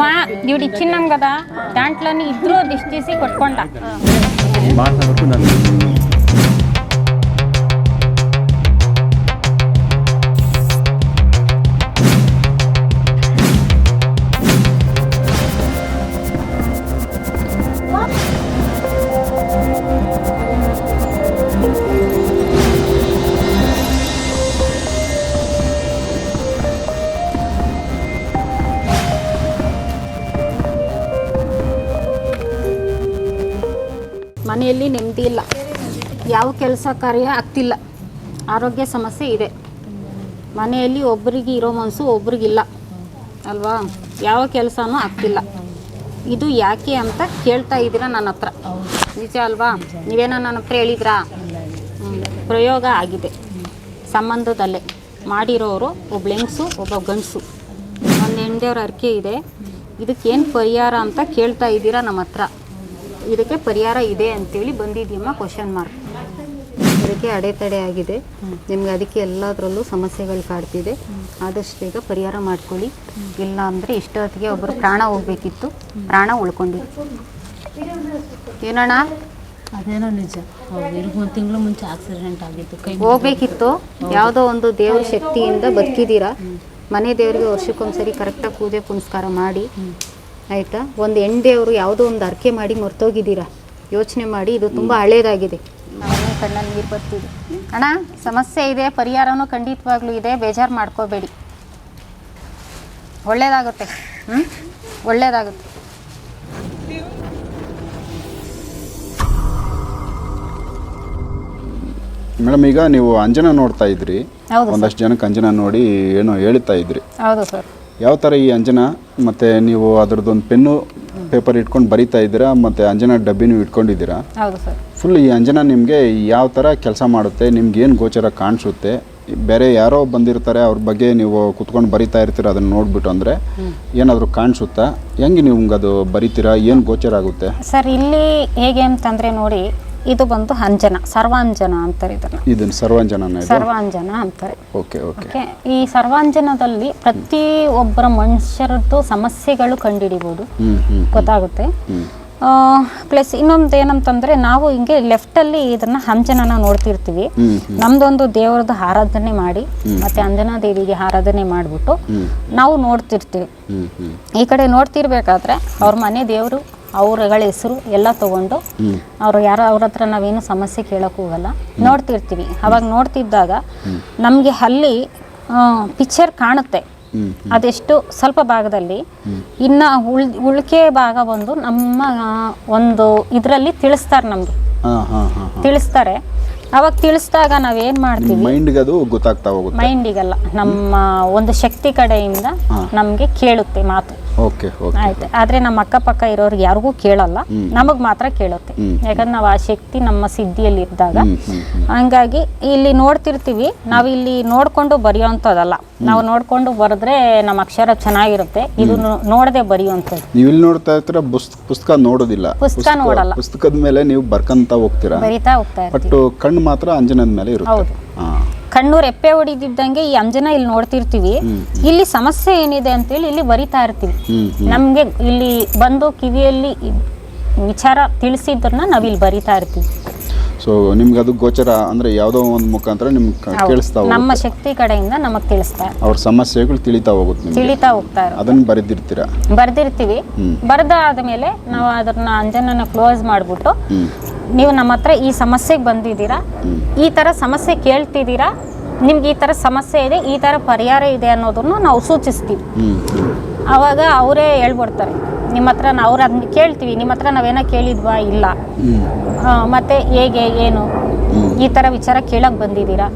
మా ఇవిడ ఇచ్చిన్నాం కదా దాంట్లోని ఇద్దరు దిష్టి తీసి కొట్టుకుంటా ಮನೆಯಲ್ಲಿ ನೆಮ್ಮದಿ ಇಲ್ಲ. ಯಾವ ಕೆಲಸ ಕಾರ್ಯ ಆಗ್ತಿಲ್ಲ. ಆರೋಗ್ಯ ಸಮಸ್ಯೆ ಇದೆ. ಮನೆಯಲ್ಲಿ ಒಬ್ಬರಿಗೆ ಇರೋ ಮನಸ್ಸು ಒಬ್ರಿಗಿಲ್ಲ. ಅಲ್ವಾ? ಯಾವ ಕೆಲಸನೂ ಆಗ್ತಿಲ್ಲ. ಇದು ಯಾಕೆ ಅಂತ ಕೇಳ್ತಾ ಇದ್ದೀರಾ ನನ್ನ ಹತ್ರ. ನಿಜ ಅಲ್ವಾ? ನೀವೇನೋ ನನ್ನ ಹತ್ರ ಹೇಳಿದ್ರಾ? ಪ್ರಯೋಗ ಆಗಿದೆ. ಸಂಬಂಧದಲ್ಲೇ. ಮಾಡಿರೋರು ಒಬ್ಬ ಹೆಂಗ್ಸು, ಒಬ್ಬ ಗಂಡಸು. ಒಂದು ಹೆಣ್ದೇವ್ರ ಅರ್ಕೆ ಇದೆ. ಇದಕ್ಕೇನು ಪರಿಹಾರ ಅಂತ ಕೇಳ್ತಾ ಇದ್ದೀರಾ ನಮ್ಮ ಹತ್ರ? ಇದಕ್ಕೆ ಪರಿಹಾರ ಇದೆ ಅಂತೇಳಿ ಬಂದಿದ್ದೀಮ್ಮ ಕ್ವಶನ್ ಮಾರ್ಕ್ ಇದಕ್ಕೆ ಅಡೆತಡೆ ಆಗಿದೆ. ನಿಮ್ಗೆ ಅದಕ್ಕೆ ಎಲ್ಲದರಲ್ಲೂ ಸಮಸ್ಯೆಗಳು ಕಾಡ್ತಿದೆ. ಆದಷ್ಟು ಬೇಗ ಪರಿಹಾರ ಮಾಡ್ಕೊಳ್ಳಿ. ಇಲ್ಲ ಅಂದರೆ ಇಷ್ಟೊತ್ತಿಗೆ ಒಬ್ಬರು ಪ್ರಾಣ ಹೋಗ್ಬೇಕಿತ್ತು. ಪ್ರಾಣ ಉಳ್ಕೊಂಡಿದೆ ಏನಣ್ಣ? ಅದೇನೋ ನಿಜ. ಒಂದು ತಿಂಗಳು ಮುಂಚೆ ಆಕ್ಸಿಡೆಂಟ್ ಆಗಿತ್ತು. ಕೈ ಹೋಗ್ಬೇಕಿತ್ತು. ಯಾವುದೋ ಒಂದು ದೇವ್ರ ಶಕ್ತಿಯಿಂದ ಬದುಕಿದ್ದೀರಾ. ಮನೆ ದೇವರಿಗೆ ವರ್ಷಕ್ಕೊಂದ್ಸರಿ ಕರೆಕ್ಟಾಗಿ ಪೂಜೆ ಪುನಸ್ಕಾರ ಮಾಡಿ. ಆಯಿತಾ? ಒಂದು ಹೆಂಡೆಯವರು ಯಾವುದೋ ಒಂದು ಅರ್ಕೆ ಮಾಡಿ ಮರ್ತೋಗಿದ್ದೀರಾ? ಯೋಚನೆ ಮಾಡಿ ಇದು ತುಂಬ ಹಳೇದಾಗಿದೆ. ಕಣ್ಣಲ್ಲಿ ನೀರು ಬರ್ತಿದೆ. ಅಣ್ಣ ಸಮಸ್ಯೆ ಇದೆ ಪರಿಹಾರನೂ ಖಂಡಿತವಾಗ್ಲೂ ಇದೆ ಬೇಜಾರು ಮಾಡ್ಕೋಬೇಡಿ. ಒಳ್ಳೇದಾಗುತ್ತೆ. ಹ್ಞೂ ಒಳ್ಳೇದಾಗುತ್ತೆ. ಮೇಡಮ್ ಈಗ ನೀವು ಅಂಜನ ನೋಡ್ತಾ ಇದ್ರಿ. ಹೌದು ಒಂದಷ್ಟು ಜನಕ್ಕೆ ಅಂಜನ ನೋಡಿ ಏನೋ ಹೇಳ್ತಾ ಇದ್ರಿ. ಹೌದು ಸರ್. ಯಾವ ಥರ ಈ ಅಂಜನ ಮತ್ತು ನೀವು ಅದರದ್ದೊಂದು ಪೆನ್ನು ಪೇಪರ್ ಇಟ್ಕೊಂಡು ಬರಿತಾ ಇದ್ದೀರಾ? ಮತ್ತು ಅಂಜನಾ ಡಬ್ಬಿನೂ ಇಟ್ಕೊಂಡಿದ್ದೀರಾ? ಹೌದು ಸರ್. ಫುಲ್ ಈ ಅಂಜನ ನಿಮಗೆ ಯಾವ ಥರ ಕೆಲಸ ಮಾಡುತ್ತೆ? ನಿಮ್ಗೆ ಏನು ಗೋಚರ ಕಾಣಿಸುತ್ತೆ? ಬೇರೆ ಯಾರೋ ಬಂದಿರ್ತಾರೆ ಅವ್ರ ಬಗ್ಗೆ ನೀವು ಕುತ್ಕೊಂಡು ಬರಿತಾ ಇರ್ತೀರ ಅದನ್ನು ನೋಡ್ಬಿಟ್ಟು ಅಂದರೆ ಏನಾದರೂ ಕಾಣಿಸುತ್ತಾ? ಹೆಂಗೆ ನಿಮ್ಗೆ ಅದು ಬರಿತೀರಾ? ಏನು ಗೋಚರ ಆಗುತ್ತೆ? ಸರ್ ಇಲ್ಲಿ ಹೇಗೆ ಅಂತಂದ್ರೆ ನೋಡಿ ಇದು ಬಂದು ಅಂಜನ ಸರ್ವಾಂಜನ ಅಂತಾರೆ ಇದನ್ನ. ಇದನ್ನು ಸರ್ವಾಂಜನನ ಸರ್ವಾಂಜನ ಅಂತಾರೆ. Okay okay. ಈ ಸರ್ವಾಂಜನದಲ್ಲಿ ಪ್ರತಿ ಒಬ್ಬರ ಮನುಷ್ಯರದ್ದು ಸಮಸ್ಯೆಗಳು ಕಂಡುಹಿಡಿಬೋದು. ಹ್ಞೂ ಗೊತ್ತಾಗುತ್ತೆ. ಪ್ಲಸ್ ಇನ್ನೊಂದು ಏನಂತಂದ್ರೆ ನಾವು ಹಿಂಗೆ ಲೆಫ್ಟಲ್ಲಿ ಇದನ್ನ ಅಂಜನನ ನೋಡ್ತಿರ್ತೀವಿ. ನಮ್ದೊಂದು ದೇವರದ್ದು ಆರಾಧನೆ ಮಾಡಿ ಮತ್ತೆ ಅಂಜನಾ ದೇವಿಗೆ ಆರಾಧನೆ ಮಾಡಿಬಿಟ್ಟು ನಾವು ನೋಡ್ತಿರ್ತೀವಿ. ಈ ಕಡೆ ನೋಡ್ತಿರ್ಬೇಕಾದ್ರೆ ಅವ್ರ ಮನೆ ದೇವರು ಅವ್ರಗಳ ಹೆಸರು ಎಲ್ಲ ತಗೊಂಡು ಅವ್ರು ಯಾರೋ ಅವ್ರ ಹತ್ರ ನಾವೇನು ಸಮಸ್ಯೆ ಕೇಳೋಕೆ ಹೋಗಲ್ಲ. ನೋಡ್ತಿರ್ತೀವಿ. ಅವಾಗ ನೋಡ್ತಿದ್ದಾಗ ನಮಗೆ ಅಲ್ಲಿ ಪಿಕ್ಚರ್ ಕಾಣುತ್ತೆ. ಅದೆಷ್ಟು ಸ್ವಲ್ಪ ಭಾಗದಲ್ಲಿ ಇನ್ನು ಉಳ್ ಉಳಿಕೆ ಭಾಗ ಬಂದು ನಮ್ಮ ಒಂದು ಇದರಲ್ಲಿ ತಿಳಿಸ್ತಾರೆ ನಮಗೆ. ತಿಳಿಸ್ತಾರೆ. ಅವಾಗ ತಿಳಿಸ್ದಾಗ ನಾವೇನು ಮಾಡ್ತೀವಿ? ಮೈಂಡ್ಗೆ ಅದು ಗೊತ್ತಾಗ್ತಾ ಹೋಗುತ್ತೆ. ಮೈಂಡಿಗಲ್ಲ ನಮ್ಮ ಒಂದು ಶಕ್ತಿ ಕಡೆಯಿಂದ ನಮಗೆ ಕೇಳುತ್ತೆ ಮಾತು. ಓಕೆ ಆಯ್ತು. ಆದ್ರೆ ನಮ್ಮ ಅಕ್ಕಪಕ್ಕ ಇರೋರಿಗೆ ಯಾರಿಗೂ ಕೇಳಲ್ಲ. ನಮಗ್ ಮಾತ್ರ ಕೇಳುತ್ತೆ. ಯಾಕಂದ್ರೆ ನಾವು ಆ ಶಕ್ತಿ ನಮ್ಮ ಸಿದ್ಧಿಯಲ್ಲಿ ಇದ್ದಾಗ ಹಂಗಾಗಿ ಇಲ್ಲಿ ನೋಡ್ತಿರ್ತೀವಿ. ನಾವು ಇಲ್ಲಿ ನೋಡ್ಕೊಂಡು ಬರೆಯುವಂತದಲ್ಲ ನಾವು ನೋಡ್ಕೊಂಡು ಬರೆದ್ರೆ ನಮ್ಮ ಅಕ್ಷರ ಚೆನ್ನಾಗಿರುತ್ತೆ. ಇದು ನೋಡದೆ ಬರೆಯುವಂಥದ್ದು. ನೀವು ಇಲ್ಲಿ ನೋಡ್ತಾ ಇರ್ತೀರ ಪುಸ್ತಕ ನೋಡೋದಿಲ್ಲ. ಪುಸ್ತಕ ನೋಡಲ್ಲ. ಪುಸ್ತಕದ ಮೇಲೆ ನೀವು ಬರ್ಕಂತ ಹೋಗ್ತೀರಾ? ಬರಿತಾ ಹೋಗ್ತಾ ಬಟ್ ಕಣ್ಣು ಮಾತ್ರ ಅಂಜನದ ಮೇಲೆ ಇರುತ್ತೆ. ಹೌದು. ಕಣ್ಣು ರೆಪ್ಪೆ ಹೊಡಿದಿದ್ದಂಗೆ ಈ ಅಂಜನ ಇಲ್ಲಿ ನೋಡ್ತಿರ್ತೀವಿ. ಇಲ್ಲಿ ಸಮಸ್ಯೆ ಏನಿದೆ ಅಂತೇಳಿ ಇಲ್ಲಿ ಬರಿತಾ ಇರ್ತೀವಿ. ನಮ್ಗೆ ಇಲ್ಲಿ ಬಂದು ಕಿವಿಯಲ್ಲಿ ವಿಚಾರ ತಿಳಿಸಿದ್ರನ್ನ ನಾವಿಲ್ಲಿ ಇಲ್ಲಿ ಬರಿತಾ ಇರ್ತೀವಿ. ಸೊ ನಿಮ್ಗೆ ಅದು ಗೋಚರ ಅಂದ್ರೆ ಯಾವುದೋ ಒಂದು ಮುಖಾಂತರ ನಿಮ್ಗೆ ಕೇಳಿಸ್ತಾ ನಮ್ಮ ಶಕ್ತಿ ಕಡೆಯಿಂದ ನಮಗೆ ತಿಳಿಸ್ತಾರೆ ಅವ್ರ ಸಮಸ್ಯೆಗಳು ತಿಳಿತಾ ಹೋಗುತ್ತೆ ತಿಳಿತಾ ಹೋಗ್ತಾ ಅದನ್ನ ಬರೆದಿರ್ತೀರಾ? ಬರೆದಿರ್ತೀವಿ. ಬರೆದಾದ ಮೇಲೆ ನಾವು ಅದನ್ನ ಅಂಜನನ ಕ್ಲೋಸ್ ಮಾಡಿಬಿಟ್ಟು ನೀವು ನಮ್ಮ ಹತ್ರ ಈ ಸಮಸ್ಯೆಗೆ ಬಂದಿದ್ದೀರಾ? ಈ ಥರ ಸಮಸ್ಯೆ ಕೇಳ್ತಿದ್ದೀರಾ? ನಿಮ್ಗೆ ಈ ಥರ ಸಮಸ್ಯೆ ಇದೆ, ಈ ಥರ ಪರಿಹಾರ ಇದೆ ಅನ್ನೋದನ್ನು ನಾವು ಸೂಚಿಸ್ತೀವಿ. ಆವಾಗ ಅವರೇ ಹೇಳ್ಬಿಡ್ತಾರೆ, ನಿಮ್ಮ ಹತ್ರ ನಾವು ಅದನ್ನ ಕೇಳ್ತೀವಿ, ನಿಮ್ಮ ಹತ್ರ ನಾವೇನೋ ಕೇಳಿದ್ವಾ? ಇಲ್ಲ. ಮತ್ತು ಹೇಗೆ? ಏನು? ಈ ಥರ ವಿಚಾರ ಕೇಳಕ್ಕೆ ಬಂದಿದ್ದೀರಾ?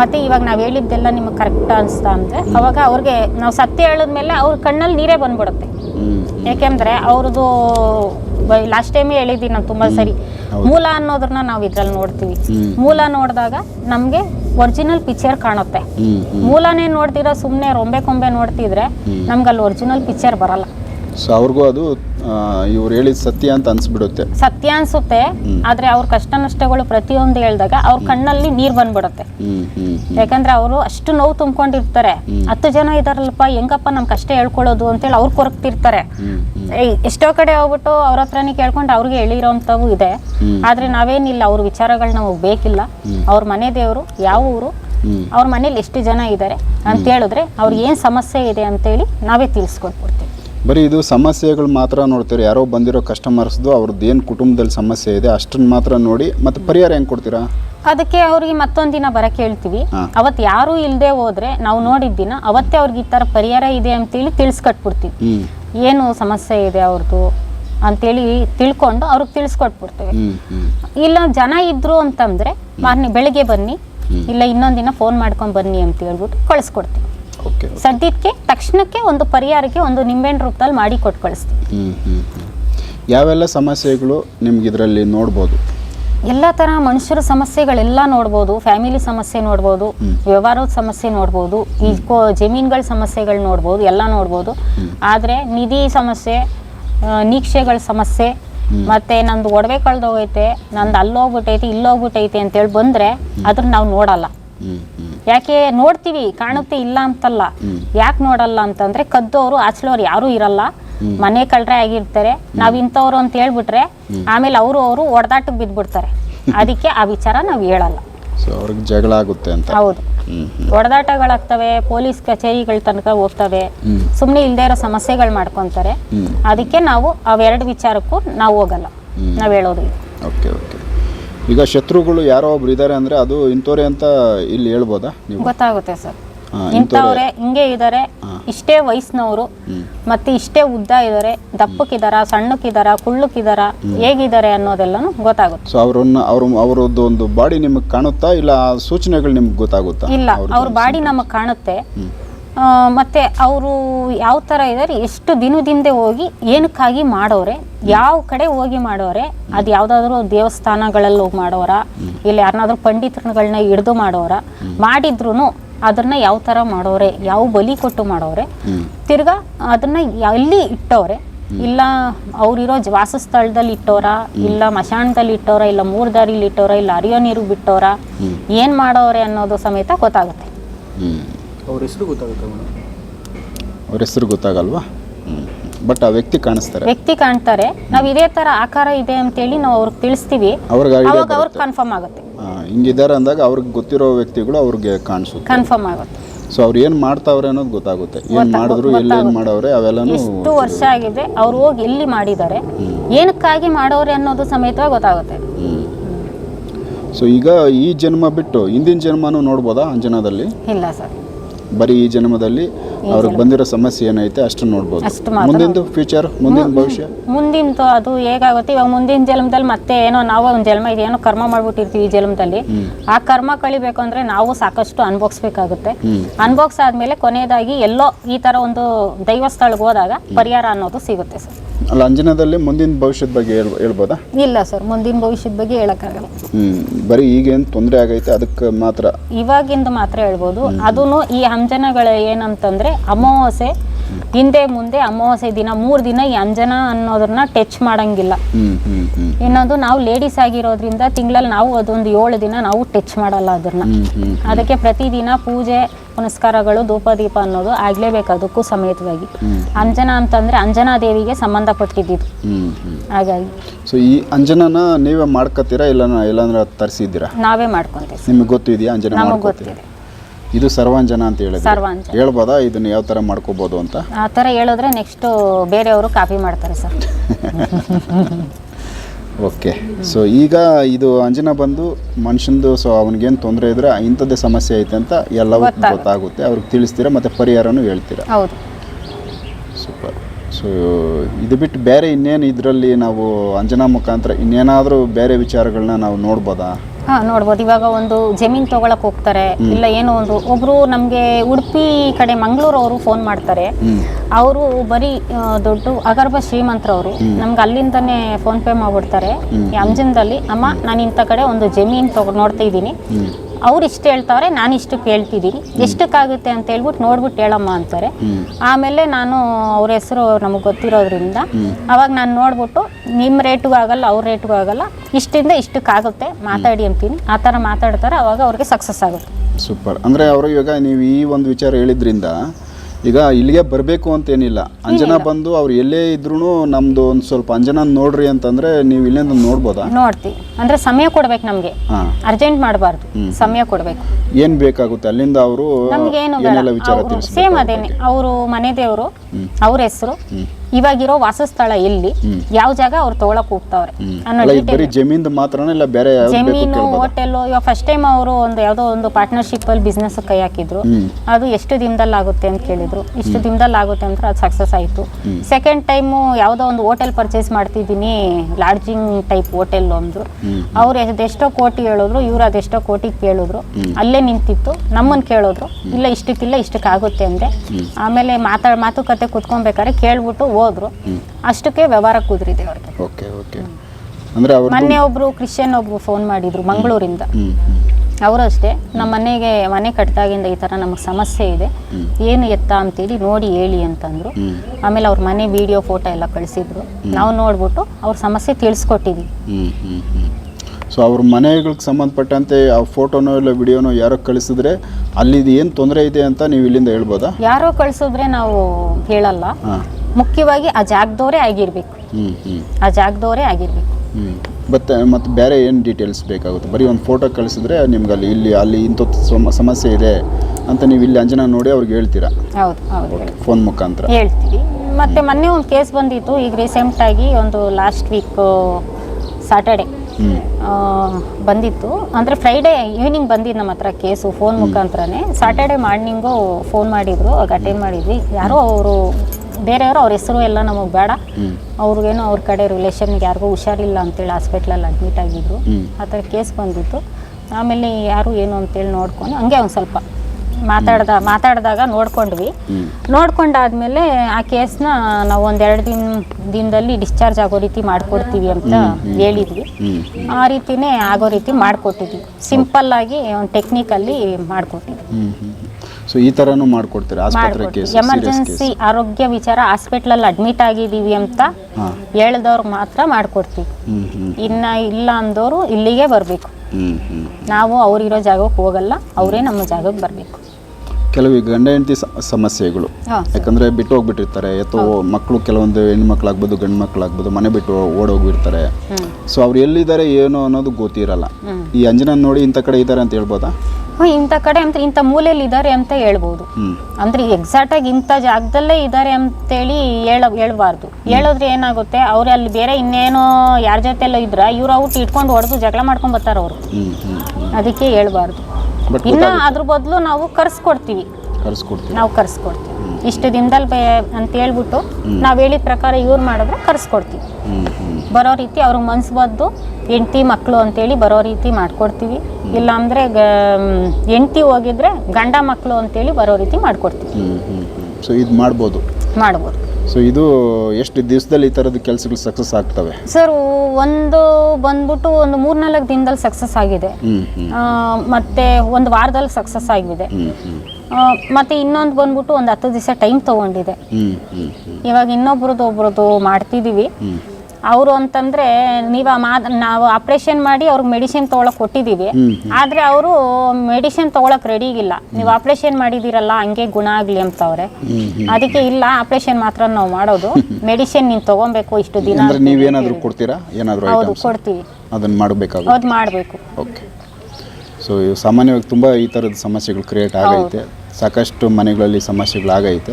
ಮತ್ತೆ ಇವಾಗ ನಾವು ಹೇಳಿದ್ದೆಲ್ಲ ನಿಮಗೆ ಕರೆಕ್ಟ್ ಅನಿಸ್ತಾ ಅಂದರೆ, ಅವಾಗ ಅವ್ರಿಗೆ ನಾವು ಸತ್ಯ ಹೇಳಿದ್ಮೇಲೆ ಅವ್ರ ಕಣ್ಣಲ್ಲಿ ನೀರೇ ಬಂದ್ಬಿಡುತ್ತೆ. ಯಾಕೆಂದ್ರೆ ಅವ್ರದ್ದು ಲಾಸ್ಟ್ ಟೈಮ್ ಹೇಳಿದ್ದೀನಿ ನಾನು ತುಂಬಾ ಸರಿ. ಮೂಲ ಅನ್ನೋದನ್ನ ನಾವು ಇದ್ರಲ್ಲಿ ನೋಡ್ತೀವಿ. ಮೂಲ ನೋಡಿದಾಗ ನಮಗೆ ಒರಿಜಿನಲ್ ಪಿಕ್ಚರ್ ಕಾಣುತ್ತೆ. ಮೂಲನೇ ನೋಡ್ತಿರೋ ಸುಮ್ಮನೆ ರೊಂಬೆ ಕೊಂಬೆ ನೋಡ್ತಿದ್ರೆ ನಮ್ಗೆ ಅಲ್ಲಿ ಒರಿಜಿನಲ್ ಪಿಕ್ಚರ್ ಬರಲ್ಲ. ಸೊ ಅವ್ರಿಗೂ ಅದು ಇವ್ರು ಹೇಳಿದ ಸತ್ಯ ಅಂತ ಅನ್ಸ್ಬಿಡುತ್ತೆ. ಸತ್ಯ ಅನ್ಸುತ್ತೆ ಆದ್ರೆ ಅವ್ರ ಕಷ್ಟ ನಷ್ಟಗಳು ಪ್ರತಿಯೊಂದು ಹೇಳ್ದಾಗ ಅವ್ರ ಕಣ್ಣಲ್ಲಿ ನೀರ್ ಬಂದ್ಬಿಡುತ್ತೆ. ಯಾಕಂದ್ರೆ ಅವರು ಅಷ್ಟು ನೋವು ತುಂಬ್ಕೊಂಡಿರ್ತಾರೆ. ಹತ್ತು ಜನ ಇದಾರಲ್ಲಪ್ಪ ಹೆಂಗಪ್ಪ ನಮ್ ಕಷ್ಟ ಹೇಳ್ಕೊಳ್ಳೋದು ಅಂತೇಳಿ ಅವ್ರು ಕೊರಕ್ತಿರ್ತಾರೆ ಎಷ್ಟೋ ಕಡೆ ಹೋಗ್ಬಿಟ್ಟು ಅವ್ರ ಹತ್ರನೇ ಕೇಳ್ಕೊಂಡು ಅವ್ರಿಗೆ ಹೇಳಿರೋಂಥವು ಇದೆ. ಆದ್ರೆ ನಾವೇನಿಲ್ಲ ಅವ್ರ ವಿಚಾರಗಳು ನಮಗೆ ಬೇಕಿಲ್ಲ ಅವ್ರ ಮನೆ ದೇವರು ಯಾವ ಊರು. ಅವ್ರ ಮನೇಲಿ ಎಷ್ಟು ಜನ ಇದ್ದಾರೆ ಅಂತ ಹೇಳಿದ್ರೆ ಅವ್ರಿಗೆ ಏನು ಸಮಸ್ಯೆ ಇದೆ ಅಂತೇಳಿ ನಾವೇ ತಿಳಿಸ್ಕೊಟ್ಬಿಡ್ತೀವಿ. ಬರೀ ಇದು ಸಮಸ್ಯೆಗಳು ಮಾತ್ರ ನೋಡ್ತೀರಿ? ಯಾರೋ ಬಂದಿರೋ ಕಸ್ಟಮರ್ಸ್ದು ಅವ್ರದ್ದು ಏನು ಕುಟುಂಬದಲ್ಲಿ ಸಮಸ್ಯೆ ಇದೆ ಅಷ್ಟನ್ನು ಮಾತ್ರ ನೋಡಿ ಮತ್ತು ಪರಿಹಾರ ಹೆಂಗೆ ಕೊಡ್ತೀರಾ? ಅದಕ್ಕೆ ಅವ್ರಿಗೆ ಮತ್ತೊಂದು ದಿನ ಬರಕ್ಕೆ ಹೇಳ್ತೀವಿ. ಅವತ್ತು ಅವತ್ ಯಾರು ಇಲ್ಲದೆ ಹೋದ್ರೆ ನಾವು ನೋಡಿದ ದಿನ ಅವತ್ತೇ ಅವ್ರಿಗೆ ಈ ತರ ಪರಿಹಾರ ಇದೆ ಅಂತೇಳಿ ತಿಳಿಸ್ಕೊಟ್ಬಿಡ್ತೀವಿ. ಏನು ಸಮಸ್ಯೆ ಇದೆ ಅವ್ರದ್ದು ಅಂತೇಳಿ ತಿಳ್ಕೊಂಡು ಅವ್ರಿಗೆ ತಿಳಿಸ್ಕೊಟ್ಬಿಡ್ತೀವಿ. ಇಲ್ಲ ಜನ ಇದ್ರು ಅಂತಂದ್ರೆ ಮಾರ್ನಿ ಬೆಳಿಗ್ಗೆ ಬನ್ನಿ. ಇಲ್ಲ ಇನ್ನೊಂದಿನ ದಿನ ಫೋನ್ ಮಾಡ್ಕೊಂಡು ಬನ್ನಿ ಅಂತ ಹೇಳ್ಬಿಟ್ಟು ಕಳಿಸ್ಕೊಡ್ತೀವಿ. ಸದ್ಯಕ್ಕೆ ತಕ್ಷಣಕ್ಕೆ ಒಂದು ಪರಿಹಾರಕ್ಕೆ ಒಂದು ನಿಂಬೆಹಣ್ಣು ರೂಪದಲ್ಲಿ ಮಾಡಿ ಕೊಟ್ಟು ಕಳಿಸ್ತೀವಿ ಯಾವೆಲ್ಲ ಸಮಸ್ಯೆಗಳು ನಿಮ್ಗೆ ಇದರಲ್ಲಿ ನೋಡ್ಬೋದು? ಎಲ್ಲ ಥರ ಮನುಷ್ಯರ ಸಮಸ್ಯೆಗಳೆಲ್ಲ ನೋಡ್ಬೋದು ಫ್ಯಾಮಿಲಿ ಸಮಸ್ಯೆ ನೋಡ್ಬೋದು ವ್ಯವಹಾರದ ಸಮಸ್ಯೆ ನೋಡ್ಬೋದು ಈ ಕೋ ಜಮೀನುಗಳ ಸಮಸ್ಯೆಗಳು ನೋಡ್ಬೋದು ಎಲ್ಲ ನೋಡ್ಬೋದು. ಆದರೆ ನಿಧಿ ಸಮಸ್ಯೆ ನೀಕ್ಷೆಗಳ ಸಮಸ್ಯೆ ಮತ್ತೆ ನಂದು ಒಡವೆ ಕಳೆದೋಗೈತೆ ನಂದು ಅಲ್ಲೋಗ್ಬಿಟ್ಟೈತೆ ಇಲ್ಲೋಗ್ಬಿಟ್ಟೈತೆ ಅಂತೇಳಿ ಬಂದರೆ ಅದನ್ನ ನಾವು ನೋಡಲ್ಲ. ಯಾಕೆ ನೋಡ್ತೀವಿ ಕಾಣುತ್ತೆ ಇಲ್ಲ ಅಂತಲ್ಲ. ಯಾಕೆ ನೋಡಲ್ಲ ಅಂತಂದ್ರೆ ಕದ್ದೋರು ಆಚಲೋರು ಯಾರು ಇರಲ್ಲ. ಮನೆ ಕಳ್ರೆ ಆಗಿರ್ತಾರೆ. ನಾವ್ ಇಂಥವ್ರು ಅಂತ ಹೇಳ್ಬಿಟ್ರೆ ಆಮೇಲೆ ಅವರು ಅವರು ಒಡದಾಟಕ್ಕೆ ಬಿದ್ದ್ಬಿಡ್ತಾರೆ ಅದಕ್ಕೆ ಆ ವಿಚಾರ ನಾವು ಹೇಳಲ್ಲ. ಅವ್ರಿಗೆ ಜಗಳ ಆಗುತ್ತೆ ಅಂತ. ಹೌದು. ಒಡದಾಟಗಳಾಗ್ತವೆ ಹೊಡೆದಾಟಗಳಾಗ್ತವೆ ಪೊಲೀಸ್ ಕಚೇರಿಗಳ ತನಕ ಹೋಗ್ತವೆ. ಸುಮ್ಮನೆ ಇಲ್ಲದೆ ಇರೋ ಸಮಸ್ಯೆಗಳು ಮಾಡ್ಕೊತಾರೆ. ಅದಕ್ಕೆ ನಾವು ಅವೆರಡು ವಿಚಾರಕ್ಕೂ ನಾವು ಹೋಗಲ್ಲ. ನಾವು ಹೇಳೋದಿಲ್ಲ. ಓಕೆ ಓಕೆ ಈಗ ಶತ್ರುಗಳು ಯಾರೋ ಒಬ್ರು ಇದ್ದಾರೆ ಅಂದ್ರೆ ಅದು ಇಂಥವ್ರೆ ಅಂತ ಇಲ್ಲಿ ಹೇಳ್ಬೋದಾ ನೀವು? ಗೊತ್ತಾಗುತ್ತೆ ಸರ್. ಇಂಥವ್ರೆ ಹಿಂಗೆ ಇದಾರೆ ಇಷ್ಟೇ ವಯಸ್ಸಿನವರು ಮತ್ತೆ ಇಷ್ಟೇ ಉದ್ದ ಇದಾರೆ ದಪ್ಪಕ್ಕಿದಾರ ಸಣ್ಣಕ್ಕಿದಾರ ಕುಳ್ಳಕ್ಕಿದಾರ ಹೇಗಿದ್ದಾರೆ ಅನ್ನೋದೆಲ್ಲನೂ ಗೊತ್ತಾಗುತ್ತೆ. ಸೊ ಅವ್ರನ್ನ ಅವ್ರ ಅವ್ರದ್ದು ಒಂದು ಬಾಡಿ ನಿಮಗೆ ಕಾಣುತ್ತಾ ಇಲ್ಲ ಸೂಚನೆಗಳು ನಿಮ್ಗೆ ಗೊತ್ತಾಗುತ್ತಾ? ಇಲ್ಲ ಅವ್ರ ಬಾಡಿ ನಮಗೆ ಕಾಣುತ್ತೆ. ಮತ್ತೆ ಅವರು ಯಾವ ಥರ ಇದ್ದಾರೆ ಎಷ್ಟು ದಿನದಿಂದ ಹೋಗಿ ಏನಕ್ಕಾಗಿ ಮಾಡೋರೆ? ಯಾವ ಕಡೆ ಹೋಗಿ ಮಾಡೋರೆ? ಅದು ಯಾವುದಾದ್ರೂ ದೇವಸ್ಥಾನಗಳಲ್ಲಿ ಹೋಗಿ ಮಾಡೋರ? ಇಲ್ಲ ಯಾರನ್ನಾದ್ರೂ ಪಂಡಿತರುಗಳನ್ನ ಹಿಡಿದು ಮಾಡೋರ? ಮಾಡಿದ್ರು ಅದನ್ನು ಯಾವ ಥರ ಮಾಡೋರೆ? ಯಾವ ಬಲಿ ಕೊಟ್ಟು ಮಾಡೋರೆ? ತಿರ್ಗಾ ಅದನ್ನು ಎಲ್ಲಿ ಇಟ್ಟವ್ರೆ? ಇಲ್ಲ ಅವರಿರೋ ವಾಸಸ್ಥಳದಲ್ಲಿ ಇಟ್ಟೋರ? ಇಲ್ಲ ಮಶಾಣದಲ್ಲಿ ಇಟ್ಟೋರ? ಇಲ್ಲ ಮೂರು ದಾರಿಲಿ ಇಲ್ಲ ಅರಿಯೋ ನೀರು ಬಿಟ್ಟೋರ? ಏನು ಮಾಡೋರೆ ಅನ್ನೋದು ಸಮೇತ ಗೊತ್ತಾಗುತ್ತೆ. ಅವ್ರ ಹೆಸರು ಗೊತ್ತಾಗುತ್ತೆ ಮೇಡಮ್ ಅವ್ರ ಹೆಸರು ಗೊತ್ತಾಗಲ್ವಾ? ಬಟ್ ಆ ವ್ಯಕ್ತಿ ಕಾಣಿಸ್ತಾರೆ. ವ್ಯಕ್ತಿ ಕಾಣ್ತಾರೆ. ನಾವು ಇದೇ ತರ ಆಕಾರ ಇದೆ ಅಂತೇಳಿ ನಾವು ಅವ್ರಿಗೆ ತಿಳಿಸ್ತೀವಿ. ಅವ್ರಿಗೆ idea ಅವಾಗ ಅವ್ರಿಗೆ ಕನ್ಫರ್ಮ್ ಆಗುತ್ತೆ. ಆ, ಹಿಂಗಿದ್ದಾರೆ ಅಂದಾಗ ಅವ್ರಿಗೆ ಗೊತ್ತಿರೋ ವ್ಯಕ್ತಿಗಳು ಅವ್ರಿಗೆ ಕಾಣಿಸುತ್ತೆ. ಕನ್ಫರ್ಮ್ ಆಗುತ್ತೆ. ಸೊ ಅವ್ರು ಏನು ಮಾಡ್ತಾವ್ರೆ ಅನ್ನೋದು ಗೊತ್ತಾಗುತ್ತೆ. ಏನು ಮಾಡಿದ್ರು ಎಲ್ಲಿ ಏನು ಮಾಡವ್ರೆ ಅವೆಲ್ಲನೂ ಎಷ್ಟು ವರ್ಷ ಆಗಿದೆ ಅವ್ರು ಹೋಗಿ ಎಲ್ಲಿ ಮಾಡಿದ್ದಾರೆ ಏನಕ್ಕಾಗಿ ಮಾಡೋರೆ ಅನ್ನೋದು ಸಮೇತವಾಗಿ ಗೊತ್ತಾಗುತ್ತೆ. ಸೊ ಈಗ ಈ ಜನ್ಮ ಬಿಟ್ಟು ಹಿಂದಿನ ಜನ್ಮನೂ ನೋಡ್ಬೋದಾ ಅಂಜನಾದಲ್ಲಿ? ಇಲ್ಲ ಸರ್. ಬರೀ ಈ ಜನ್ಮದಲ್ಲಿ ಅವ್ರಿಗೆ ಬಂದಿರೋ ಸಮಸ್ಯೆ ಏನೈತೆ ಅಷ್ಟು ನೋಡ್ಬೋದು. ಅಷ್ಟು ಮಾತ್ರ ಮುಂದಿಂದು ಫ್ಯೂಚರ್ ಮುಂದಿನ ಭವಿಷ್ಯ? ಮುಂದಿನ ಅದು ಹೇಗಾಗುತ್ತೆ? ಇವಾಗ ಮುಂದಿನ ಜನ್ಮದಲ್ಲಿ ಮತ್ತೆ ಏನೋ ನಾವು ಒಂದು ಜನ್ಮ ಇದೇನೋ ಏನೋ ಕರ್ಮ ಮಾಡ್ಬಿಟ್ಟಿರ್ತೀವಿ ಈ ಜನ್ಮದಲ್ಲಿ. ಆ ಕರ್ಮ ಕಳಿಬೇಕು ಅಂದ್ರೆ ನಾವು ಸಾಕಷ್ಟು ಅನುಭವಿಸ್ಬೇಕಾಗುತ್ತೆ. ಅನುಭವಿಸ್ ಆದ್ಮೇಲೆ ಕೊನೆಯದಾಗಿ ಎಲ್ಲೋ ಈ ತರ ಒಂದು ದೈವ ಸ್ಥಳಕ್ಕೆ ಹೋದಾಗ ಪರಿಹಾರ ಅನ್ನೋದು ಸಿಗುತ್ತೆ ಸರ್. ಅಲ್ಲ ಅಂಜನಾದಲ್ಲಿ ಮುಂದಿನ ಭವಿಷ್ಯದ ಬಗ್ಗೆ ಹೇಳ್ ಹೇಳ್ಬೋದಾ? ಇಲ್ಲ ಸರ್ ಮುಂದಿನ ಭವಿಷ್ಯದ ಬಗ್ಗೆ ಹೇಳಕ್ಕಾಗಲ್ಲ. ಹ್ಮ್ ಬರೀ ಈಗೇನು ತೊಂದರೆ ಆಗೈತೆ ಅದಕ್ಕೆ ಮಾತ್ರ. ಇವಾಗಿಂದ ಮಾತ್ರ ಹೇಳ್ಬೋದು. ಅದೂ ಈ ಅಂಜನಗಳ ಏನಂತಂದ್ರೆ ಅಮಾವಾಸ್ಯೆ ಹಿಂದೆ ಮುಂದೆ ಅಮಾವಾಸ್ಯೆ ದಿನ ಮೂರು ದಿನ ಈ ಅಂಜನ ಅನ್ನೋದನ್ನ ಟಚ್ ಮಾಡಂಗಿಲ್ಲ. ಇನ್ನೊಂದು ನಾವು ಲೇಡೀಸ್ ಆಗಿರೋದ್ರಿಂದ ತಿಂಗಳಲ್ಲಿ ನಾವು ಅದೊಂದು ಏಳು ದಿನ ನಾವು ಟಚ್ ಮಾಡಲ್ಲ ಅದನ್ನ. ಅದಕ್ಕೆ ಪ್ರತಿದಿನ ಪೂಜೆ ಪುನಸ್ಕಾರಗಳು ಧೂಪ ದೀಪ ಅನ್ನೋದು ಆಗ್ಲೇಬೇಕು ಅದಕ್ಕೂ ಸಮೇತವಾಗಿ. ಅಂಜನಾ ಅಂತಂದ್ರೆ ಅಂಜನಾ ದೇವಿಗೆ ಸಂಬಂಧಪಟ್ಟಿದ್ದು ಹಾಗಾಗಿ. ಸೊ ಈ ಅಂಜನನ ನೀವೇ ಮಾಡ್ಕೋತೀರಾ ಇಲ್ಲ ಇಲ್ಲಾಂದ್ರೆ ತರಿಸಿದ್ದೀರಾ? ನಾವೇ ಮಾಡ್ಕೊಂತೀವಿ. ನಿಮಗೆ ಗೊತ್ತಿದೆಯಾ ಅಂಜನ ನಮಗೆ ಗೊತ್ತಿದೆ. ಇದು ಸರ್ವಾಂಜನ ಅಂತ ಹೇಳಿದ್ರೆ. ಸರ್ವಾಂಜನ. ಹೇಳ್ಬೋದಾ? ಇದನ್ನ ಯಾವ ತರ ಮಾಡ್ಕೋಬಹುದು ಅಂತ? ಆ ಥರ ಹೇಳಿದ್ರೆ ನೆಕ್ಸ್ಟು ಬೇರೆಯವರು ಕಾಪಿ ಮಾಡ್ತಾರೆ ಸರ್. ಓಕೆ. ಸೊ ಈಗ ಇದು ಅಂಜನ ಬಂದು ಮನುಷ್ಯಂದು ಸೊ ಅವನಿಗೇನು ತೊಂದರೆ ಇದ್ರೆ ಇಂಥದ್ದೇ ಸಮಸ್ಯೆ ಐತೆ ಅಂತ ಎಲ್ಲವೂ ಗೊತ್ತಾಗುತ್ತೆ. ಗೊತ್ತಾಗುತ್ತೆ. ಅವ್ರಿಗೆ ತಿಳಿಸ್ತೀರಾ ಮತ್ತು ಪರಿಹಾರನೂ ಹೇಳ್ತೀರಾ? ಹೌದು. ಸೂಪರ್ ಸೊ ಇದು ಬಿಟ್ಟು ಬೇರೆ ಇನ್ನೇನು ಇದರಲ್ಲಿ ನಾವು ಅಂಜನಾ ಮುಖಾಂತರ ಇನ್ನೇನಾದರೂ ಬೇರೆ ವಿಚಾರಗಳನ್ನ ನಾವು ನೋಡ್ಬೋದಾ? ಹಾ ನೋಡ್ಬೋದು. ಇವಾಗ ಒಂದು ಜಮೀನ್ ತಗೊಳಕ್ ಹೋಗ್ತಾರೆ. ಇಲ್ಲ ಏನೋ ಒಂದು ಒಬ್ರು ನಮ್ಗೆ ಉಡುಪಿ ಕಡೆ ಮಂಗಳೂರು ಅವರು ಫೋನ್ ಮಾಡ್ತಾರೆ. ಅವರು ಬರೀ ಆ, ದೊಡ್ಡ ಅಗರ್ಭ ಶ್ರೀಮಂತರವರು. ನಮ್ಗೆ ಅಲ್ಲಿಂದನೇ ಫೋನ್ ಪೇ ಮಾಡ್ಬಿಡ್ತಾರೆ. ಈ ಅಂಜನದಲ್ಲಿ ಅಮ್ಮ ನಾನು ಇಂಥ ಕಡೆ ಒಂದು ಜಮೀನ್ ತಗೊ ನೋಡ್ತಾ ಇದ್ದೀನಿ. ಅವ್ರು ಇಷ್ಟು ಹೇಳ್ತಾವ್ರೆ ನಾನು ಇಷ್ಟು ಕೇಳ್ತಿದ್ದೀನಿ ಎಷ್ಟಕ್ಕಾಗುತ್ತೆ ಅಂತ ಹೇಳ್ಬಿಟ್ಟು ನೋಡ್ಬಿಟ್ಟು ಹೇಳಮ್ಮ ಅಂತಾರೆ. ಆಮೇಲೆ ನಾನು ಅವ್ರ ಹೆಸರು ನಮಗೆ ಗೊತ್ತಿರೋದ್ರಿಂದ ಅವಾಗ ನಾನು ನೋಡ್ಬಿಟ್ಟು ನಿಮ್ಮ ರೇಟ್ಗೂ ಆಗಲ್ಲ ಅವ್ರ ರೇಟ್ಗೂ ಆಗಲ್ಲ ಇಷ್ಟಿಂದ ಇಷ್ಟಕ್ಕಾಗುತ್ತೆ ಮಾತಾಡಿ ಅಂತೀನಿ. ಆ ಥರ ಮಾತಾಡ್ತಾರೆ ಅವಾಗ ಅವ್ರಿಗೆ ಸಕ್ಸಸ್ ಆಗುತ್ತೆ. ಸೂಪರ್. ಅಂದರೆ ಅವರು ಇವಾಗ ನೀವು ಈ ಒಂದು ವಿಚಾರ ಹೇಳಿದ್ರಿಂದ ಈಗ ಇಲ್ಲಿಗೆ ಬರಬೇಕು ಅಂತೇನಿಲ್ಲ. ಅಂಜನಾ ಬಂದು ಅವ್ರು ಎಲ್ಲೇ ಇದ್ರೂ ನಮ್ದು ಒಂದು ಸ್ವಲ್ಪ ಅಂಜನಾ ನೋಡ್ರಿ ಅಂತಂದ್ರೆ ನೀವು ಇಲ್ಲಿಂದ ನೋಡ್ಬೋದಾ? ನೋಡ್ತೀವಿ. ಅಂದ್ರೆ ಸಮಯ ಕೊಡ್ಬೇಕು ನಮ್ಗೆ. ಅರ್ಜೆಂಟ್ ಮಾಡಬಾರ್ದು. ಸಮಯ ಕೊಡ್ಬೇಕು. ಏನ್ ಬೇಕಾಗುತ್ತೆ? ಅಲ್ಲಿಂದ ಅವರು ನಮಗೇನು ಸೇಮ್ ಅದೇನೆ. ಅವರು ಮನೆ ದೇವರು ಅವ್ರ ಹೆಸರು ಇವಾಗಿರೋ ವಾಸಸ್ಥಳ ಎಲ್ಲಿ ಯಾವ ಜಾಗ ಅವ್ರು ತಗೊಳಕ್ ಹೋಗ್ತಾವ್ರೆ? ಅನ್ನೋ ಅಲ್ಲ ಬರೀ ಜಮೀನ್ದು ಮಾತ್ರನೇ ಇಲ್ಲ ಬೇರೆ ಯಾವ್ದು ಬೇಕು ಜಮೀನು ಹೋಟೆಲ್ ಇವಾಗ ಫಸ್ಟ್ ಟೈಮ್ ಅವರು ಒಂದು ಯಾವ್ದೋ ಒಂದು ಪಾರ್ಟ್ನರ್ಶಿಪ್ ಅಲ್ಲಿ ಬಿಸ್ನೆಸ್ ಕೈ ಹಾಕಿದ್ರು. ಅದು ಎಷ್ಟು ದಿನದಲ್ಲಿ ಆಗುತ್ತೆ ಅಂತ ಕೇಳಿದ್ರು. ಇಷ್ಟು ದಿನದಲ್ಲಿ ಆಗುತ್ತೆ ಅಂತ ಅದು ಸಕ್ಸಸ್ ಆಯಿತು. ಸೆಕೆಂಡ್ ಟೈಮು ಯಾವ್ದೋ ಒಂದು ಹೋಟೆಲ್ ಪರ್ಚೇಸ್ ಮಾಡ್ತಿದ್ದೀನಿ ಲಾಡ್ಜಿಂಗ್ ಟೈಪ್ ಹೋಟೆಲ್ ಅಂದ್ರು ಅವ್ರು ಅದೆಷ್ಟೋ ಕೋಟಿ ಹೇಳಿದ್ರು ಇವ್ರು ಅದೆಷ್ಟೋ ಕೋಟಿ ಕೇಳಿದ್ರು. ಅಲ್ಲೇ ನಿಂತಿತ್ತು ನಮ್ಮನ್ ಕೇಳಿದ್ರು. ಇಲ್ಲ ಇಷ್ಟಕ್ಕಿಲ್ಲ ಇಷ್ಟಕ್ಕಾಗುತ್ತೆ ಅಂದೆ. ಆಮೇಲೆ ಮಾತಾಡ್ ಮಾತುಕತೆ ಕುತ್ಕೊಬೇಕಾದ್ರೆ ಕೇಳ್ಬಿಟ್ಟು ಹೋದ್ರು. ಅಷ್ಟಕ್ಕೆ ವ್ಯವಹಾರ ಕುದುರಿದೆ ಅವ್ರಿಗೆ ಓಕೆ ಓಕೆ. ಅಂದರೆ ಅವ್ರು ಮೊನ್ನೆ ಒಬ್ರು ಕ್ರಿಶ್ಚಿಯನ್ ಒಬ್ರು ಫೋನ್ ಮಾಡಿದ್ರು ಮಂಗಳೂರಿಂದ. ಅವರು ಅಷ್ಟೇ. ನಮ್ಮ ಮನೆಗೆ ಮನೆ ಕಟ್ಟಿದಾಗಿಂದ ಈ ಥರ ನಮಗೆ ಸಮಸ್ಯೆ ಇದೆ. ಏನು ಎತ್ತ ಅಂತೇಳಿ ನೋಡಿ ಹೇಳಿ ಅಂತಂದರು. ಆಮೇಲೆ ಅವ್ರ ಮನೆ ವಿಡಿಯೋ ಫೋಟೋ ಎಲ್ಲ ಕಳಿಸಿದ್ರು. ನಾವು ನೋಡ್ಬಿಟ್ಟು ಅವ್ರ ಸಮಸ್ಯೆ ತಿಳಿಸ್ಕೊಟ್ಟಿದ್ವಿ. ಸೊ ಅವ್ರ ಮನೆಗಳಿಗೆ ಸಂಬಂಧಪಟ್ಟಂತೆ ಆ ಫೋಟೋನೋ ಇಲ್ಲ ವಿಡಿಯೋನೋ ಯಾರೋ ಕಳಿಸಿದ್ರೆ ಅಲ್ಲಿ ಏನು ತೊಂದರೆ ಇದೆ ಅಂತ ನೀವು ಇಲ್ಲಿಂದ ಹೇಳ್ಬೋದಾ? ಯಾರೋ ಕಳಿಸಿದ್ರೆ ನಾವು ಹೇಳಲ್ಲ. ಮುಖ್ಯವಾಗಿ ಆ ಜಾಗದವರೇ ಆಗಿರ್ಬೇಕು. ಆ ಜಾಗದವರೇ ಆಗಿರ್ಬೇಕು. ಹ್ಞೂ ಮತ್ತೆ ಮತ್ತು ಬೇರೆ ಏನು ಡೀಟೇಲ್ಸ್ ಬೇಕಾಗುತ್ತೆ? ಬರೀ ಒಂದು ಫೋಟೋ ಕಳಿಸಿದ್ರೆ ನಿಮ್ಗೆ ಅಲ್ಲಿ ಇಲ್ಲಿ ಅಲ್ಲಿ ಇಂಥ ಸಮಸ್ಯೆ ಇದೆ ಅಂತ ನೀವು ಇಲ್ಲಿ ಅಂಜನಾ ನೋಡಿ ಅವ್ರಿಗೆ ಹೇಳ್ತೀರಾ? ಹೌದು ಹೌದು. ಫೋನ್ ಮುಖಾಂತರ. ಹೇಳ್ತೀವಿ. ಮತ್ತೆ ಮೊನ್ನೆ ಒಂದು ಕೇಸ್ ಬಂದಿತ್ತು. ಈಗ ರೀಸೆಂಟಾಗಿ ಒಂದು ಲಾಸ್ಟ್ ವೀಕ್ ಸಾಟರ್ಡೆ ಬಂದಿತ್ತು. ಅಂದರೆ ಫ್ರೈಡೇ ಈವ್ನಿಂಗ್ ಬಂದಿದ್ದು ನಮ್ಮ ಹತ್ರ ಕೇಸು ಫೋನ್ ಮುಖಾಂತರನೇ. ಸಾಟರ್ಡೆ ಮಾರ್ನಿಂಗು ಫೋನ್ ಮಾಡಿದ್ರು. ಅಟೆಂಡ್ ಮಾಡಿದ್ವಿ. ಯಾರೋ ಅವರು ಬೇರೆಯವರು ಅವ್ರ ಹೆಸರು ಎಲ್ಲ ನಮಗೆ ಬೇಡ. ಅವ್ರಿಗೇನು ಅವ್ರ ಕಡೆ ರಿಲೇಷನ್ಗೆ ಯಾರಿಗೂ ಹುಷಾರಿಲ್ಲ ಅಂತೇಳಿ ಹಾಸ್ಪಿಟ್ಲಲ್ಲಿ ಅಡ್ಮಿಟ್ ಆಗಿದ್ರು. ಆ ಥರ ಕೇಸ್ ಬಂದಿತ್ತು. ಆಮೇಲೆ ಯಾರು ಏನು ಅಂತೇಳಿ ನೋಡ್ಕೊಂಡು ಹಂಗೆ ಒಂದು ಸ್ವಲ್ಪ ಮಾತಾಡ್ದ ಮಾತಾಡಿದಾಗ ನೋಡ್ಕೊಂಡ್ವಿ. ನೋಡ್ಕೊಂಡಾದ್ಮೇಲೆ ಆ ಕೇಸ್ನ ನಾವು ಒಂದೆರಡು ದಿನ ದಿನದಲ್ಲಿ ಡಿಸ್ಚಾರ್ಜ್ ಆಗೋ ರೀತಿ ಮಾಡಿಕೊಡ್ತೀವಿ ಅಂತ ಹೇಳಿದ್ವಿ. ಆ ರೀತಿನೇ ಆಗೋ ರೀತಿ ಮಾಡಿಕೊಟ್ಟಿದ್ವಿ. ಸಿಂಪಲ್ಲಾಗಿ ಒಂದು ಟೆಕ್ನಿಕಲ್ಲಿ ಮಾಡಿಕೊಟ್ಟಿದ್ವಿ. ಸೊ ಈ ಥರನೂ ಮಾಡ್ಕೊಡ್ತೀರಾ? ಆಸ್ಪತ್ರೆ ಕೇಸ್ ಎಮರ್ಜೆನ್ಸಿ ಆರೋಗ್ಯ ವಿಚಾರ ಹಾಸ್ಪಿಟ್ಲಲ್ಲಿ ಅಡ್ಮಿಟ್ ಆಗಿದ್ದೀವಿ ಅಂತ ಹೇಳಿದವ್ರಿಗೆ ಮಾತ್ರ ಮಾಡ್ಕೊಡ್ತೀವಿ. ಇನ್ನು ಇಲ್ಲ ಅಂದವರು ಇಲ್ಲಿಗೆ ಬರಬೇಕು. ನಾವು ಅವರಿರೋ ಜಾಗಕ್ಕೆ ಹೋಗಲ್ಲ ಅವರೇ ನಮ್ಮ ಜಾಗಕ್ಕೆ ಬರಬೇಕು. ಕೆಲವು ಗಂಡ ಹೆಂಡತಿ ಸಮಸ್ಯೆಗಳು. ಯಾಕಂದ್ರೆ ಬಿಟ್ಟು ಹೋಗ್ಬಿಟ್ಟಿರ್ತಾರೆ ಅಥವಾ ಮಕ್ಕಳು ಕೆಲವೊಂದು ಹೆಣ್ಮಕ್ಳಾಗ್ಬೋದು ಗಂಡು ಮಕ್ಕಳಾಗ್ಬೋದು ಮನೆ ಬಿಟ್ಟು ಓಡೋಗಿರ್ತಾರೆ ಸೊ ಅವ್ರು ಎಲ್ಲಿದ್ದಾರೆ ಏನು ಅನ್ನೋದು ಗೊತ್ತಿರಲ್ಲ. ಈ ಅಂಜನ ನೋಡಿ ಇಂಥ ಕಡೆ ಇದ್ದಾರೆ ಅಂತ ಹೇಳ್ಬೋದಾ? ಇಂಥ ಕಡೆ ಅಂತ ಇಂಥ ಮೂಲೆಯಲ್ಲಿ ಇದ್ದಾರೆ ಅಂತ ಹೇಳ್ಬೋದು. ಅಂದ್ರೆ ಎಕ್ಸಾಕ್ಟ್ ಆಗಿ ಇಂಥ ಜಾಗದಲ್ಲೇ ಇದ್ದಾರೆ ಅಂತೇಳಿ ಹೇಳ ಹೇಳ್ಬಾರ್ದು. ಹೇಳಿದ್ರೆ ಏನಾಗುತ್ತೆ ಅವ್ರು ಅಲ್ಲಿ ಬೇರೆ ಇನ್ನೇನೋ ಯಾರ ಜೊತೆ ಎಲ್ಲ ಇದ್ರ ಇವ್ರು ಔಟ್ ಇಟ್ಕೊಂಡು ಹೊಡೆದು ಜಗಳ ಮಾಡ್ಕೊಂಡ್ ಬರ್ತಾರ ಅವರು. ಅದಕ್ಕೆ ಹೇಳ್ಬಾರ್ದು. ಇನ್ನ ಅದ್ರ ಬದಲು ನಾವು ಕರ್ಸ್ಕೊಡ್ತೀವಿ. ನಾವು ಕರ್ಸ್ಕೊಡ್ತೀವಿ. ಇಷ್ಟು ದಿನದಲ್ಲಿ ಅಂತ ಹೇಳ್ಬಿಟ್ಟು ನಾವು ಹೇಳಿದ ಪ್ರಕಾರ ಇವ್ರು ಮಾಡಿದ್ರೆ ಕರ್ಸ್ಕೊಡ್ತೀವಿ. ಬರೋ ರೀತಿ ಅವ್ರ ಮನ್ಸು ಬದ್ದು ಹೆಂಡ್ತಿ ಮಕ್ಕಳು ಅಂತೇಳಿ ಬರೋ ರೀತಿ ಮಾಡ್ಕೊಡ್ತೀವಿ. ಇಲ್ಲಾಂದರೆ ಗ ಹೆಂಡ್ತಿ ಹೋಗಿದ್ರೆ ಗಂಡ ಮಕ್ಕಳು ಅಂತೇಳಿ ಬರೋ ರೀತಿ ಮಾಡ್ಕೊಡ್ತೀವಿ. ಸೊ ಇದು ಮಾಡ್ಬೋದು? ಮಾಡ್ಬೋದು. ಸೊ ಇದು ಎಷ್ಟು ದಿವಸದಲ್ಲಿ ಈ ಥರದ ಕೆಲಸಗಳು ಸಕ್ಸಸ್ ಆಗ್ತವೆ? ಸರ್ ಒಂದು ಬಂದ್ಬಿಟ್ಟು ಒಂದು ಮೂರ್ನಾಲ್ಕು ದಿನದಲ್ಲಿ ಸಕ್ಸಸ್ ಆಗಿದೆ. ಮತ್ತೆ ಒಂದು ವಾರದಲ್ಲಿ ಸಕ್ಸಸ್ ಆಗಿದೆ. ಮತ್ತೆ ಇನ್ನೊಂದು ಬಂದ್ಬಿಟ್ಟು ಒಂದು ಹತ್ತು ದಿವಸ ಟೈಮ್ ತಗೊಂಡಿದೆ. ಇವಾಗ ಇನ್ನೊಬ್ರದ್ದು ಒಬ್ರದ್ದು ಮಾಡ್ತಿದ್ದೀವಿ ಹ್ಞೂ ಅವರು ಅಂತಂದ್ರೆ ನೀವು ನಾವು ಆಪರೇಷನ್ ಮಾಡಿ ಅವ್ರಿಗೆ ಮೆಡಿಸಿನ್ ತಗೊಳಕ್ ಕೊಟ್ಟಿದೀವಿ. ಆದ್ರೆ ಅವರು ಮೆಡಿಸಿನ್ ತಗೊಳಕ್ ರೆಡಿ ಇಲ್ಲ ನೀವು ಆಪರೇಷನ್ ಮಾಡಿದಿರಲ್ಲ ಹಂಗೆ ಗುಣ ಆಗ್ಲಿ ಅಂತವ್ರೆ. ಅದಕ್ಕೆ ಇಲ್ಲ ಆಪರೇಷನ್ ಮಾತ್ರ ನಾವು ಮಾಡೋದು. ಮೆಡಿಸಿನ್ ನೀನ್ ತಗೊಬೇಕು ಇಷ್ಟು ದಿನ ಅಂತ ನೀವೇನಾದರೂ ಕೊಡ್ತೀರಾ? ಏನಾದರೂ ಹೌದು ಕೊಡ್ತೀವಿ. ಅದನ್ನ ಮಾಡಬೇಕಾಗುತ್ತೆ. ಅದು ಮಾಡಬೇಕು. ಓಕೆ ಸೊ ಸಾಮಾನ್ಯವಾಗಿ ತುಂಬಾ ಈ ತರದ ಸಮಸ್ಯೆಗಳು ಕ್ರಿಯೇಟ್ ಆಗೈತೆ. ಸಾಕಷ್ಟು ಮನೆಗಳಲ್ಲಿ ಸಮಸ್ಯೆಗಳಾಗೈತೆ.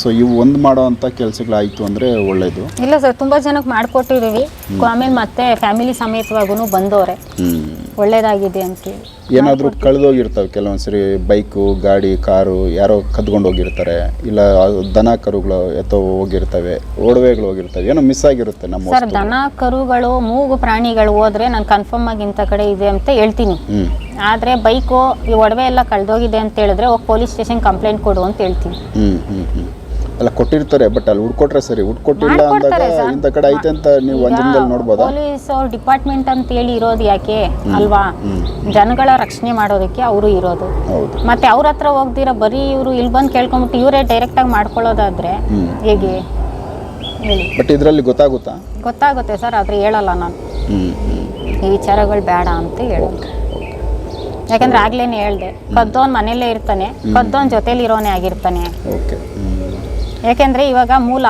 ಸೊ ಇವು ಒಂದು ಮಾಡುವಂಥ ಕೆಲಸಗಳಾಯಿತು ಅಂದರೆ ಒಳ್ಳೆಯದು ಇಲ್ಲ ಸರ್ ತುಂಬಾ ಜನಕ್ಕೆ ಮಾಡಿಕೊಟ್ಟಿದ್ದೀವಿ ಆಮೇಲೆ ಮತ್ತೆ ಫ್ಯಾಮಿಲಿ ಸಮೇತವಾಗೂ ಬಂದವ್ರೆ. ಹ್ಞೂ ಒಳ್ಳೇದಾಗಿದೆ ಅಂತೇಳಿ ಏನಾದರೂ ಕಳೆದೋಗಿರ್ತವೆ ಕೆಲವೊಂದ್ಸರಿ ಬೈಕು ಗಾಡಿ ಕಾರು ಯಾರೋ ಕದ್ಕೊಂಡು ಹೋಗಿರ್ತಾರೆ ಇಲ್ಲ ದನ ಕರುಗಳು ಎತ್ತೋ ಹೋಗಿರ್ತವೆ ಒಡವೆಗಳು ಹೋಗಿರ್ತವೆ ಏನೋ ಮಿಸ್ ಆಗಿರುತ್ತೆ ನಮ್ಮ ಸರ್ ದನ ಕರುಗಳು ಮೂಗು ಪ್ರಾಣಿಗಳು ಹೋದ್ರೆ ನಾನು ಕನ್ಫರ್ಮ್ ಆಗಿ ಇಂಥ ಕಡೆ ಇದೆ ಅಂತ ಹೇಳ್ತೀನಿ. ಹ್ಞೂ ಆದ್ರೆ ಬೈಕು ಈ ಒಡವೆ ಎಲ್ಲ ಕಳೆದೋಗಿದೆ ಅಂತ ಹೇಳಿದ್ರೆ ಹೋಗಿ ಪೊಲೀಸ್ ಸ್ಟೇಷನ್ ಕಂಪ್ಲೇಂಟ್ ಕೊಡು ಅಂತ ಹೇಳ್ತೀನಿ. ಹ್ಞೂ ಹ್ಞೂ ಹ್ಞೂ ಅಲ್ಲ ಕೊಟ್ಟಿರ್ತಾರೆ ಬಟ್ ಅಲ್ಲಿ ಹುಡ್ಕೊಟ್ರೆ ಸರಿ. ಹುಡ್ಕೊಟ್ಟಿಲ್ಲ ಅಂದಾಗ ಇಂತ ಇಂಥ ಕಡೆ ಐತೆ ಅಂತ ನೀವು ಒಂದಿನದಲ್ಲಿ ದಿನದಲ್ಲಿ ನೋಡ್ಬೋದಾ? ಪೊಲೀಸ್ ಅವ್ರ ಡಿಪಾರ್ಟ್ಮೆಂಟ್ ಅಂತ ಹೇಳಿ ಇರೋದು ಯಾಕೆ? ಅಲ್ವಾ? ಜನಗಳ ರಕ್ಷಣೆ ಮಾಡೋದಕ್ಕೆ ಅವರು ಇರೋದು. ಮತ್ತೆ ಅವ್ರ ಹತ್ರ ಹೋಗ್ದಿರ ಬರೀ ಇವರು ಇಲ್ಲಿ ಬಂದು ಕೇಳ್ಕೊಂಬಿಟ್ಟು ಇವರೇ ಡೈರೆಕ್ಟಾಗಿ ಮಾಡ್ಕೊಳ್ಳೋದಾದ್ರೆ ಹೇಗೆ? ಬಟ್ ಇದರಲ್ಲಿ ಗೊತ್ತಾಗುತ್ತಾ? ಗೊತ್ತಾಗುತ್ತೆ ಸರ್ ಆದ್ರೆ ಹೇಳಲ್ಲ ನಾನು. ಈ ವಿಚಾರಗಳು ಬೇಡ ಅಂತ ಹೇಳೋದು ಯಾಕಂದ್ರೆ ಆಗ್ಲೇನೆ ಹೇಳ್ದೆ. ಕದ್ದೋನ್ ಮನೆಯಲ್ಲೇ ಇರ್ತಾನೆ. ಕದ್ದೋನ್ ಜೊತೆಲಿ ಇರೋನೇ ಆಗಿರ್ತಾನೆ ಯಾಕೆಂದ್ರೆ ಇವಾಗ ಮೂಲ.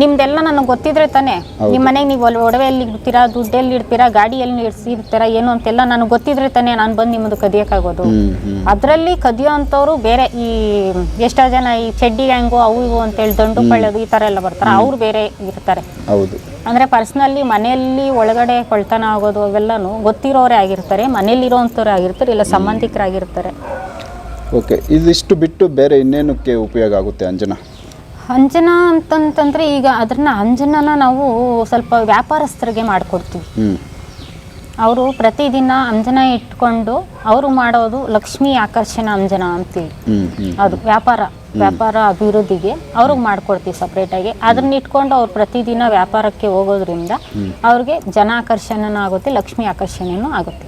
ನಿಮ್ದೆಲ್ಲ ನನಗೆ ಗೊತ್ತಿದ್ರೆ ತಾನೆ. ನಿಮ್ಮ ಮನೆಗೆ ನೀವು ಒಡವೆ ಎಲ್ಲಿ ಇಡ್ತೀರಾ ದುಡ್ಡೆಲ್ಲಿ ಇಡ್ತೀರಾ ಗಾಡಿಯಲ್ಲಿ ಇಡ್ಸಿರ್ತೀರಾ ಏನು ಅಂತೆಲ್ಲ ನನಗೆ ಗೊತ್ತಿದ್ರೆ ತಾನೆ ನಾನು ಬಂದು ನಿಮ್ಮದು ಕದಿಯೋಕ್ಕಾಗೋದು. ಅದರಲ್ಲಿ ಕದಿಯೋ ಅಂಥವ್ರು ಬೇರೆ ಈ ಎಷ್ಟೋ ಜನ ಈ ಚೆಡ್ಡಿ ಗ್ಯಾಂಗು ಅವು ಇವು ಅಂತೇಳಿ ದಂಡು ಪಳ್ಯೋದು ಈ ಥರ ಎಲ್ಲ ಬರ್ತಾರೆ. ಅವ್ರು ಬೇರೆ ಇರ್ತಾರೆ. ಹೌದು. ಅಂದರೆ ಪರ್ಸ್ನಲಿ ಮನೆಯಲ್ಲಿ ಒಳಗಡೆ ಕೊಳ್ತನ ಆಗೋದು ಅವೆಲ್ಲಾನು ಗೊತ್ತಿರೋರೇ ಆಗಿರ್ತಾರೆ ಮನೇಲಿರೋ ಅಂಥವ್ರೇ ಆಗಿರ್ತಾರೆ ಇಲ್ಲ ಸಂಬಂಧಿಕರಾಗಿರ್ತಾರೆ. ಓಕೆ ಇದಿಷ್ಟು ಬಿಟ್ಟು ಬೇರೆ ಇನ್ನೇನಕ್ಕೆ ಉಪಯೋಗ ಆಗುತ್ತೆ ಅಂಜನಾ? ಅಂಜನ ಅಂತಂತಂದ್ರೆ ಈಗ ಅದನ್ನ ಅಂಜನನ ನಾವು ಸ್ವಲ್ಪ ವ್ಯಾಪಾರಸ್ಥರಿಗೆ ಮಾಡಿಕೊಡ್ತೀವಿ. ಅವರು ಪ್ರತಿದಿನ ಅಂಜನ ಇಟ್ಕೊಂಡು ಅವರು ಮಾಡೋದು ಲಕ್ಷ್ಮಿ ಆಕರ್ಷಣ ಅಂಜನ ಅಂತೀವಿ ಅದು ವ್ಯಾಪಾರ ವ್ಯಾಪಾರ ಅಭಿವೃದ್ಧಿಗೆ ಅವ್ರಿಗೆ ಮಾಡ್ಕೊಡ್ತೀವಿ ಸಪ್ರೇಟಾಗಿ ಅದನ್ನ ಇಟ್ಕೊಂಡು ಅವ್ರು ಪ್ರತಿದಿನ ವ್ಯಾಪಾರಕ್ಕೆ ಹೋಗೋದ್ರಿಂದ ಅವ್ರಿಗೆ ಜನಾಕರ್ಷಣನೂ ಆಗುತ್ತೆ ಲಕ್ಷ್ಮಿ ಆಕರ್ಷಣೆನೂ ಆಗುತ್ತೆ.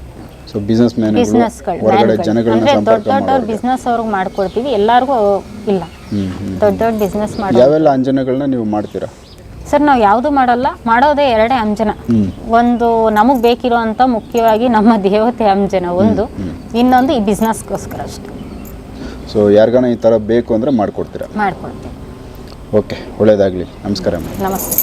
ಬಿಸ್ನೆಸ್ ದೊಡ್ಡ ಮಾಡೋರಿಗೆ. ಬಿಸ್ನೆಸ್ ಅವ್ರಿಗೆ ಮಾಡ್ಕೊಡ್ತೀವಿ ಎಲ್ಲರಿಗೂ ಇಲ್ಲ. ದೊಡ್ಡ ದೊಡ್ಡ ಬಿಸ್ನೆಸ್ ಮಾಡಿ ಯಾವೆಲ್ಲ ಅಂಜನಗಳನ್ನ ನೀವು ಮಾಡ್ತೀರಾ? ಸರ್ ನಾವು ಯಾವುದು ಮಾಡಲ್ಲ ಮಾಡೋದೇ ಎರಡೇ ಅಂಜನ. ಒಂದು ನಮಗೆ ಬೇಕಿರೋ ಅಂತ ಮುಖ್ಯವಾಗಿ ನಮ್ಮ ದೇವತೆ ಅಂಜನ ಒಂದು ಇನ್ನೊಂದು ಈ ಬಿಸ್ನೆಸ್ಗೋಸ್ಕರ ಅಷ್ಟೇ. ಸೊ ಯಾರಿಗಾನ ಈ ಥರ ಬೇಕು ಅಂದರೆ ಮಾಡಿಕೊಡ್ತೀರಾ? ಮಾಡ್ಕೊಡ್ತೀನಿ ಓಕೆ ಒಳ್ಳೆಯದಾಗಲಿ ನಮಸ್ಕಾರ ಮೇಡಮ್ ನಮಸ್ತೆ.